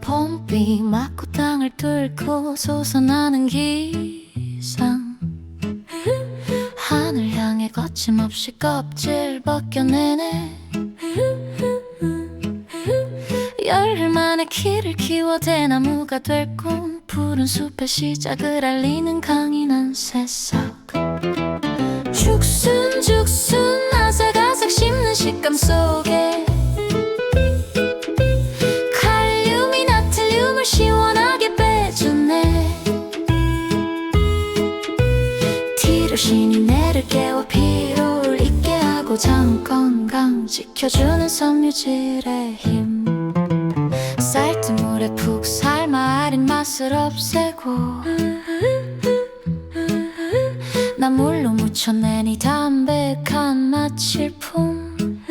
봄비 맞고 땅을 뚫고 솟아나는 기상. 하늘 향해 거침없이 껍질 벗겨내네. 열흘 만에 키를 키워 대나무가 될 꿈. 푸른 숲의 시작을 알리는 강인한 새싹 죽순 죽순 아삭아삭 씹는 식감 속에 칼륨이 나트륨을 시원하게 빼주네. 티로신이 뇌를 깨워 피로를 잊게 하고 장 건강 지켜주는 섬유질의 힘. 쌀뜨물에 푹 삶아 아린 맛을 없애고 나 물로 무쳐낸 이 담백한 맛일품.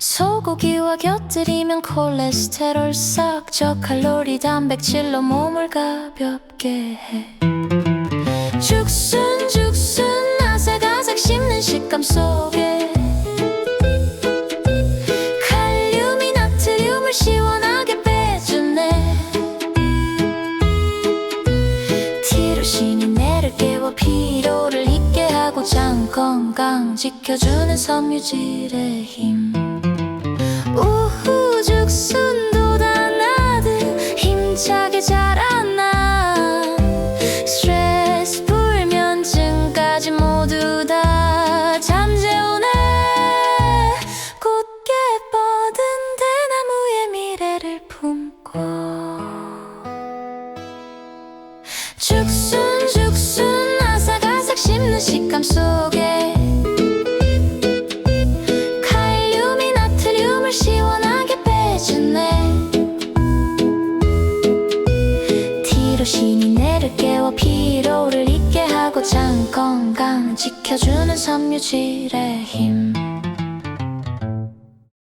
소고기와 곁들이면 콜레스테롤 싹 저 칼로리 단백질로 몸을 가볍게 해. 죽순 죽순 아삭아삭 씹는 식감 속 건강 지켜주는 섬유질의 힘. 우후 죽순도 다 나듯 힘차게 자라나. 스트레스 불면증까지 모두 다 잠재우네. 굳게 뻗은 대나무의 미래를 품고. 죽순 죽순 아삭아삭 씹는 식감 속 뇌를 깨워 피로를 잊게 하고 장 건강 지켜주는 섬유질의 힘